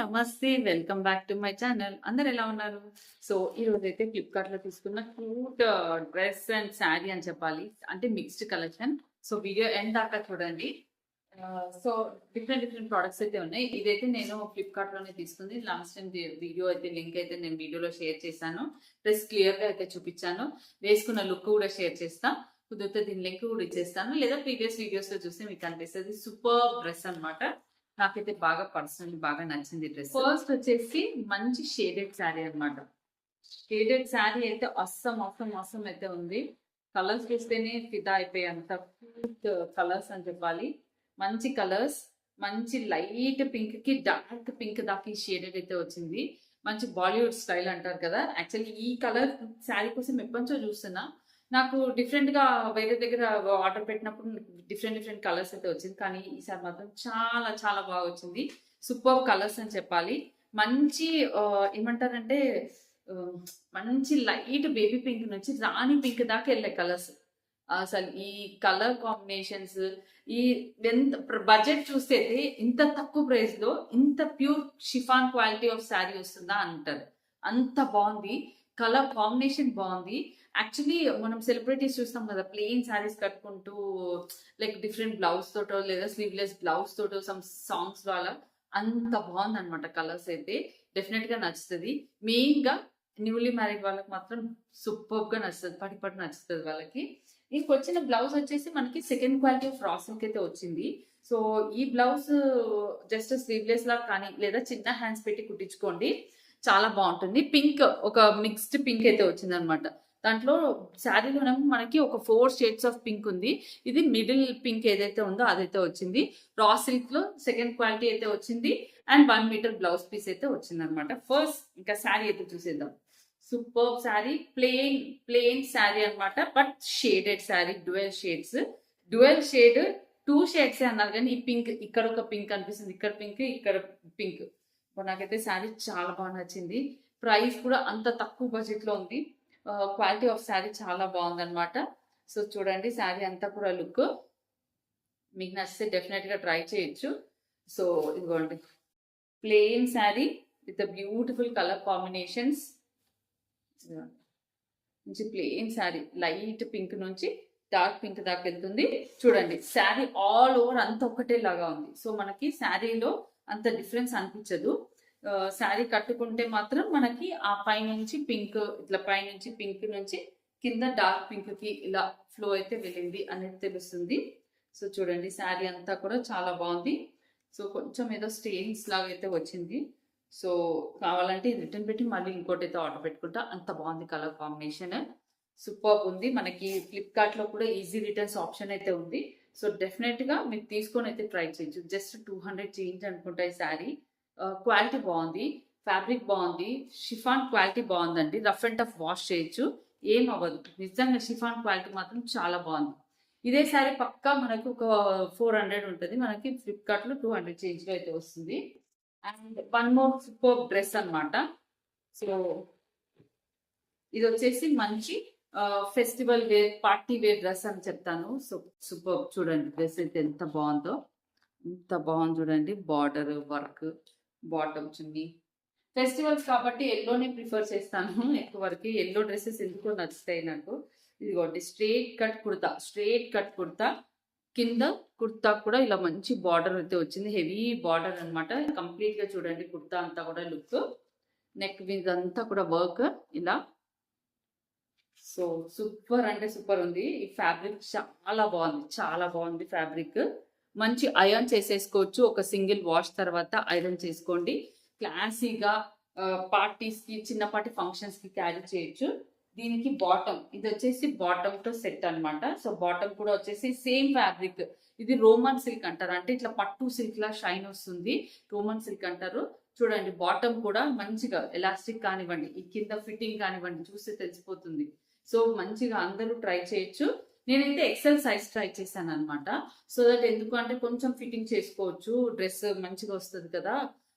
నమస్తే welcome back to my channel. అందరు ఎలా ఉన్నారు? సో ఈ రోజైతే అయితే ఫ్లిప్కార్ట్లో తీసుకున్న క్యూట్ డ్రెస్ అండ్ శారీ అని చెప్పాలి. అంటే mixed collection so video end దాకా చూడండి. సో డిఫరెంట్ డిఫరెంట్ ప్రోడక్ట్స్ అయితే ఉన్నాయి. ఇదైతే నేను ఫ్లిప్కార్ట్లోనే తీసుకుంది లాస్ట్ టైం వీడియో అయితే లింక్ అయితే నేను వీడియోలో షేర్ చేశాను. డ్రెస్ క్లియర్గా అయితే చూపించాను. వేసుకున్న లుక్ కూడా షేర్ చేస్తాను కుదిరితే దీని లింక్ కూడా ఇచ్చేస్తాను. లేదా ప్రీవియస్ వీడియోస్లో చూస్తే మీకు అనిపిస్తుంది. సూపర్ డ్రెస్ అనమాట నాకైతే బాగా పర్సనల్ బాగా నచ్చింది డ్రెస్. ఫస్ట్ వచ్చేసి మంచి షేడెడ్ శారీ అన్నమాట. షేడెడ్ శారీ అయితే అస్సం అస్సం అస్సం అయితే ఉంది. కలర్స్ చూస్తేనే ఫిదా అయిపోయి అంత క్యూట్ కలర్స్ అని చెప్పాలి. మంచి కలర్స్ మంచి లైట్ పింక్కి డార్క్ పింక్ దాకా షేడెడ్ అయితే వచ్చింది. మంచి బాలీవుడ్ స్టైల్ అంటారు కదా. యాక్చువల్లీ ఈ కలర్ శారీ కోసం ఎప్పటి నుంచో చూస్తున్నా. నాకు డిఫరెంట్గా వేరే దగ్గర ఆర్డర్ పెట్టినప్పుడు డిఫరెంట్ డిఫరెంట్ కలర్స్ అయితే వచ్చింది. కానీ ఈసారి మాత్రం చాలా చాలా బాగా వచ్చింది. సూపర్ కలర్స్ అని చెప్పాలి. మంచి ఏమంటారంటే మంచి లైట్ బేబీ పింక్ నుంచి రాణి పింక్ దాకా వెళ్ళే కలర్స్. అసలు ఈ కలర్ కాంబినేషన్స్ ఈ ఎంత బడ్జెట్ చూస్తే అయితే ఇంత తక్కువ ప్రైస్లో ఇంత pure chiffon quality of sari వస్తుందా అంటారు. అంత బాగుంది. కలర్ కాంబినేషన్ బాగుంది. యాక్చువల్లీ మనం సెలబ్రిటీస్ చూస్తాం కదా ప్లెయిన్ శారీస్ కట్టుకుంటూ లైక్ డిఫరెంట్ బ్లౌజ్ తోటో లేదా స్లీవ్లెస్ బ్లౌజ్ తోటో సమ్ సాంగ్స్ వాళ్ళ అంత బాగుంది అనమాట కలర్స్ అయితే. డెఫినెట్గా నచ్చుతుంది. మెయిన్గా న్యూలీ మ్యారీడ్ వాళ్ళకి మాత్రం సూపర్గా నచ్చుతుంది పడి పడి నచ్చుతుంది వాళ్ళకి. ఇంక వచ్చిన బ్లౌజ్ వచ్చేసి మనకి సెకండ్ క్వాలిటీ ఆఫ్ రాసింగ్ అయితే వచ్చింది. సో ఈ బ్లౌజ్ జస్ట్ స్లీవ్లెస్ లా కానీ లేదా చిన్న హ్యాండ్స్ పెట్టి కుట్టించుకోండి. చాలా బాగుంటుంది. పింక్ ఒక మిక్స్డ్ పింక్ అయితే వచ్చింది అనమాట దాంట్లో శారీలోనేమో మనకి ఒక ఫోర్ షేడ్స్ ఆఫ్ పింక్ ఉంది. ఇది మిడిల్ పింక్ ఏదైతే ఉందో అదైతే వచ్చింది. రా సిల్క్లో సెకండ్ క్వాలిటీ అయితే వచ్చింది. And one metre blouse piece అయితే వచ్చింది అనమాట ఫస్ట్ ఇంకా శారీ అయితే చూసేద్దాం. Super sari plain plain sari అన్నమాట but shaded sari dual shades dual shade two shades అన్నారు కానీ ఈ పింక్ ఇక్కడ ఒక పింక్ అనిపిస్తుంది. ఇక్కడ పింక్ ఇక్కడ పింక్ నాకైతే శారీ చాలా బాగా నచ్చింది. ప్రైస్ కూడా అంత తక్కువ బడ్జెట్లో ఉంది క్వాలిటీ ఆఫ్ శారీ చాలా బాగుందనమాట సో చూడండి శారీ అంతా కూడా లుక్. మీకు నచ్చితే డెఫినెట్గా ట్రై చేయొచ్చు. సో ఇదిగోండి. Plain sari with beautiful colour combinations. మంచి ప్లెయిన్ శారీ లైట్ పింక్ నుంచి డార్క్ పింక్ దాకా వెళ్తుంది. చూడండి శారీ ఆల్ ఓవర్ అంత ఒకటే లాగా ఉంది. సో మనకి శారీలో అంత డిఫరెన్స్ అనిపించదు. శారీ కట్టుకుంటే మాత్రం మనకి ఆ పైనుంచి పింక్ ఇట్లా పైనుంచి పింక్ నుంచి కింద డార్క్ పింక్కి ఇలా ఫ్లో అయితే వెళ్ళింది అనేది తెలుస్తుంది. సో చూడండి శారీ అంతా కూడా చాలా బాగుంది. సో కొంచెం ఏదో స్టెయిన్స్ లాగా అయితే వచ్చింది. సో కావాలంటే ఇది రిటర్న్ పెట్టి మళ్ళీ ఇంకోటి అయితే ఆర్డర్ పెట్టుకుంటా. అంత బాగుంది కలర్ కాంబినేషన్. సూపర్ ఉంది. మనకి ఫ్లిప్కార్ట్లో కూడా ఈజీ రిటర్న్స్ ఆప్షన్ అయితే ఉంది. సో డెఫినెట్గా మీరు తీసుకొని అయితే ట్రై చేయొచ్చు. జస్ట్ టూ హండ్రెడ్ చేంజ్ అనుకుంటా ఈ శారీ. క్వాలిటీ బాగుంది ఫ్యాబ్రిక్ బాగుంది షిఫాన్ క్వాలిటీ బాగుందండి. రఫ్ అండ్ టఫ్ వాష్ చేయొచ్చు ఏం అవ్వదు. నిజంగా షిఫాన్ క్వాలిటీ మాత్రం చాలా బాగుంది. ఇదే సారీ పక్కా మనకు ఒక ఫోర్ హండ్రెడ్ ఉంటుంది. మనకి ఫ్లిప్కార్ట్లో టూ హండ్రెడ్ చేంజ్లో అయితే వస్తుంది. And one more super dress అన్నమాట. సో ఇది వచ్చేసి మంచి festival wear party wear dress అని చెప్తాను. So super. చూడండి డ్రెస్ అయితే ఎంత బాగుందో. ఎంత బాగుంది చూడండి. Border work. Bottom chunni. Festivals కాబట్టి ఎల్లోనే ప్రిఫర్ చేస్తాను. ఎక్కువ వరకు ఎల్లో డ్రెస్సెస్ ఎందుకో నచ్చుతాయి నాకు. ఇదిగోండి straight cut kurta. Straight cut kurta. కింద కుర్తా కూడా ఇలా మంచి బార్డర్ అయితే వచ్చింది. హెవీ బార్డర్ అనమాట కంప్లీట్గా చూడండి కుర్తా అంతా కూడా లుక్. నెక్ మీద అంతా కూడా వర్క్ ఇలా. సో సూపర్ అంటే సూపర్ ఉంది. ఈ ఫ్యాబ్రిక్ చాలా బాగుంది. చాలా బాగుంది ఫ్యాబ్రిక్. మంచి ఐరన్ చేసేసుకోవచ్చు. ఒక సింగిల్ వాష్ తర్వాత ఐరన్ చేసుకోండి. క్లాసీగా పార్టీస్కి చిన్నపాటి ఫంక్షన్స్కి క్యారీ చేయొచ్చు. దీనికి బాటమ్ ఇది వచ్చేసి బాటమ్తో సెట్ అన్నమాట. సో బాటమ్ కూడా వచ్చేసి సేమ్ ఫ్యాబ్రిక్ ఇది రోమన్ సిల్క్ అంటారు. అంటే ఇట్లా పట్టు సిల్క్ లా షైన్ వస్తుంది. రోమన్ సిల్క్ అంటారు. చూడండి బాటమ్ కూడా మంచిగా ఎలాస్టిక్ కానివ్వండి ఈ కింద ఫిట్టింగ్ కానివ్వండి చూస్తే తెలిసిపోతుంది. సో మంచిగా అందరూ ట్రై చేయొచ్చు. నేనైతే ఎక్సెల్ సైజ్ ట్రై చేశాను అనమాట సో దట్ ఎందుకు అంటే కొంచెం ఫిట్టింగ్ చేసుకోవచ్చు డ్రెస్ మంచిగా వస్తుంది కదా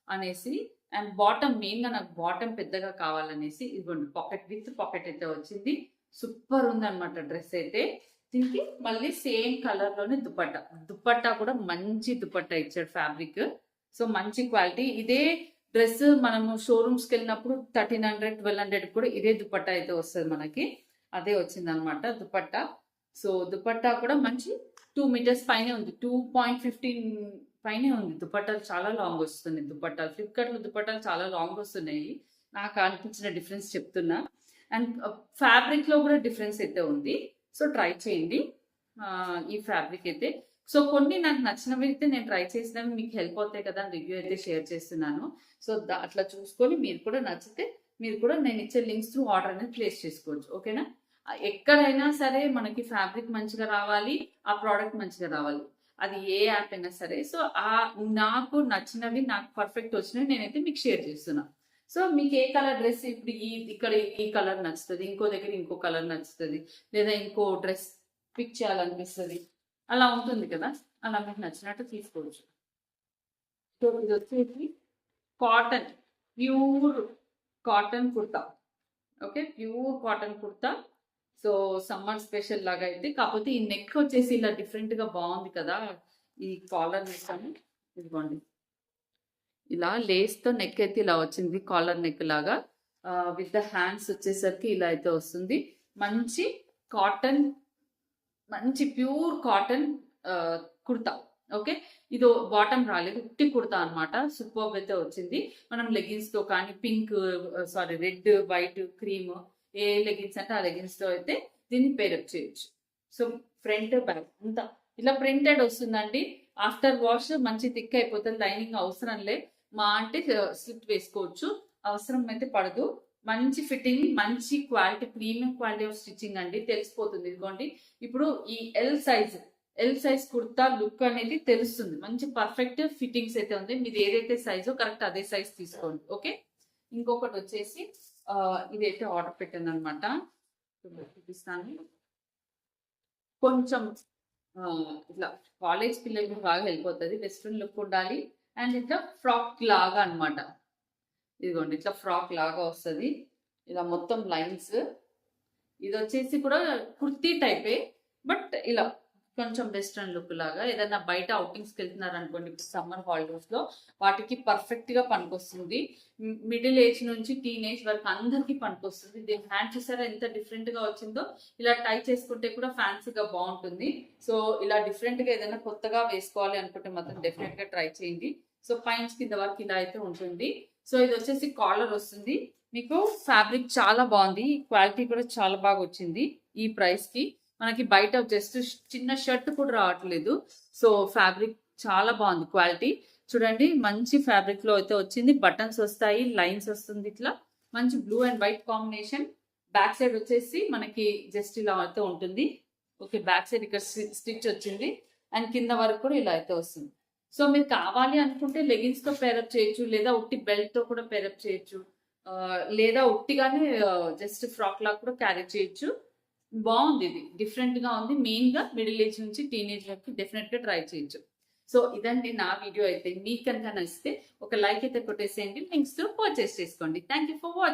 అనేసి. అండ్ బాటమ్ మెయిన్గా నాకు బాటమ్ పెద్దగా కావాలనేసి ఇదిగోండి పాకెట్ విత్ పాకెట్ అయితే వచ్చింది. సూపర్ ఉంది అనమాట డ్రెస్ అయితే. దీనికి మళ్ళీ సేమ్ కలర్లోనే దుపట్టా. దుపట్టా కూడా మంచి దుపట్టా ఇచ్చాడు ఫ్యాబ్రిక్ సో మంచి క్వాలిటీ ఇదే డ్రెస్ మనము షోరూమ్స్కి వెళ్ళినప్పుడు థర్టీన్ హండ్రెడ్ ట్వెల్వ్ హండ్రెడ్ కూడా ఇదే దుపట్టా అయితే వస్తుంది మనకి. అదే వచ్చింది అనమాట దుపట్టా. సో దుపట్టా కూడా మంచి టూ మీటర్స్ పైనే ఉంది. టూ పాయింట్ ఫిఫ్టీన్ పైనే ఉంది. దుపట్టాలు చాలా లాంగ్ వస్తుంది దుపట్టాలు ఫ్లిప్కార్ట్లో దుపట్టాలు చాలా లాంగ్ వస్తున్నాయి. నాకు అనిపించిన డిఫరెన్స్ చెప్తున్నా. అండ్ ఫ్యాబ్రిక్లో uh, కూడా డిఫరెన్స్ అయితే ఉంది. సో ట్రై చేయండి. ఈ ఫ్యాబ్రిక్ అయితే. సో కొన్ని నాకు నచ్చినవి అయితే నేను ట్రై చేసినవి మీకు హెల్ప్ అవుతాయి కదా రివ్యూ అయితే షేర్ చేస్తున్నాను. సో దా- అట్లా చూసుకొని మీరు కూడా నచ్చితే మీరు కూడా నేను ఇచ్చే లింక్స్ త్రూ ఆర్డర్ అనేది ప్లేస్ చేసుకోవచ్చు. ఓకేనా ఎక్కడైనా సరే మనకి ఫ్యాబ్రిక్ మంచిగా రావాలి ఆ ప్రోడక్ట్ మంచిగా రావాలి. అది ఏ యాప్ అయినా సరే. సో ఆ నాకు నచ్చినవి నాకు పర్ఫెక్ట్ వచ్చినవి నేనైతే మీకు షేర్ చేస్తున్నా. సో మీకు ఏ కలర్ డ్రెస్ ఇప్పుడు ఈ ఇక్కడ ఈ కలర్ నచ్చుతుంది ఇంకో దగ్గర ఇంకో కలర్ నచ్చుతుంది లేదా ఇంకో డ్రెస్ పిక్ చేయాలనిపిస్తుంది అలా ఉంటుంది కదా. అలా మీకు నచ్చినట్టు తీసుకోవచ్చు. సో ఇది వచ్చేసి cotton pure cotton kurta. Okay? Pure cotton kurta. So summer special లాగా అయితే కాకపోతే ఈ నెక్ వచ్చేసి ఇలా డిఫరెంట్గా బాగుంది కదా ఈ కాలర్ నెక్ ఇదిగోండి. ఇలా లేస్తో నెక్ అయితే ఇలా వచ్చింది కాలర్ నెక్ లాగా. విత్ ద హ్యాండ్స్ వచ్చేసరికి ఇలా అయితే వస్తుంది. మంచి కాటన్ మంచి ప్యూర్ కాటన్ కుర్తా ఓకే? ఇది బాటమ్ రాలేదు ఉట్టి కుర్తా అనమాట సూపర్ అయితే వచ్చింది. మనం లెగిన్స్తో కానీ pink sorry red white cream ఏ లెగిన్స్ అంటే ఆ లెగిన్స్తో అయితే దీన్ని పేరప్ చేయొచ్చు. సో ఫ్రంట్ బ్యాక్ అంతా. ఇలా ప్రింటెడ్ వస్తుందండి. ఆఫ్టర్ వాష్ మంచి థిక్ అయిపోతుంది. లైనింగ్ అవసరం లే. మా అంటే స్లిప్ వేసుకోవచ్చు. అవసరం అయితే పడదు. మంచి ఫిట్టింగ్ మంచి quality premium quality of stitching అండి. తెలిసిపోతుంది ఇదిగోండి. ఇప్పుడు ఈ L size L size kurta look అనేది తెలుస్తుంది. మంచి పర్ఫెక్ట్ ఫిట్టింగ్స్ అయితే ఉంది. మీరు ఏదైతే సైజో కరెక్ట్ అదే సైజ్ తీసుకోండి. ఓకే ఇంకొకటి వచ్చేసి ఇదైతే ఆర్డర్ పెట్టాను అనమాట చూపిస్తాను. కొంచెం ఇట్లా కాలేజ్ పిల్లలకి బాగా వెళ్ళిపోతుంది వెస్ట్రన్ లుక్ ఉండాలి. అండ్ ఇట్లా ఫ్రాక్ లాగా అనమాట. ఇదిగోండి ఇట్లా ఫ్రాక్ లాగా వస్తుంది. ఇలా మొత్తం లైన్స్ ఇది వచ్చేసి కూడా కుర్తీ టైపే బట్ ఇలా కొంచెం వెస్ట్రన్ లుక్ లాగా. ఏదైనా బయట అవుటింగ్స్కి వెళ్తున్నారు అనుకోండి సమ్మర్ హాలిడేస్లో వాటికి పర్ఫెక్ట్గా పనికొస్తుంది. మిడిల్ ఏజ్ నుంచి టీన్ ఏజ్ వరకు అందరికి పనికొస్తుంది. దీని హ్యాండ్ చూసారా ఎంత డిఫరెంట్గా వచ్చిందో ఇలా టై చేసుకుంటే కూడా ఫ్యాన్సీగా బాగుంటుంది. సో ఇలా డిఫరెంట్గా ఏదైనా కొత్తగా వేసుకోవాలి అనుకుంటే మాత్రం డెఫినెట్గా ట్రై చేయండి. సో పైన్స్ కింద వరకు ఇలా అయితే ఉంటుంది. సో ఇది వచ్చేసి కాలర్ వస్తుంది. మీకు ఫ్యాబ్రిక్ చాలా బాగుంది. క్వాలిటీ కూడా చాలా బాగా వచ్చింది ఈ ప్రైస్కి. మనకి బయట జస్ట్ చిన్న షర్ట్ కూడా రావట్లేదు. సో ఫ్యాబ్రిక్ చాలా బాగుంది క్వాలిటీ. చూడండి మంచి ఫ్యాబ్రిక్లో అయితే వచ్చింది. బటన్స్ వస్తాయి లైన్స్ వస్తుంది ఇట్లా. మంచి blue and white combination. Back side వచ్చేసి మనకి జస్ట్ ఇలా అయితే ఉంటుంది. ఓకే బ్యాక్ సైడ్ ఇక్కడ స్టిచ్ వచ్చింది. అండ్ కింద వరకు కూడా ఇలా అయితే వస్తుంది. సో మీరు కావాలి అనుకుంటే లెగిన్స్తో పేరప్ చేయొచ్చు లేదా ఉట్టి బెల్ట్తో కూడా పేరప్ చేయొచ్చు. లేదా ఉట్టిగానే జస్ట్ ఫ్రాక్ లాగా కూడా క్యారీ చేయొచ్చు. బాగుంది ఇది. డిఫరెంట్గా ఉంది. మెయిన్గా మిడిల్ ఏజ్ నుంచి టీనేజ్ వరకు డెఫినెట్గా ట్రై చేయొచ్చు. సో ఇదండి నా వీడియో అయితే. మీకు కనుక నచ్చితే ఒక లైక్ అయితే కొట్టేసేయండి. లింక్స్ పర్చేస్ చేసుకోండి. Thank you for watching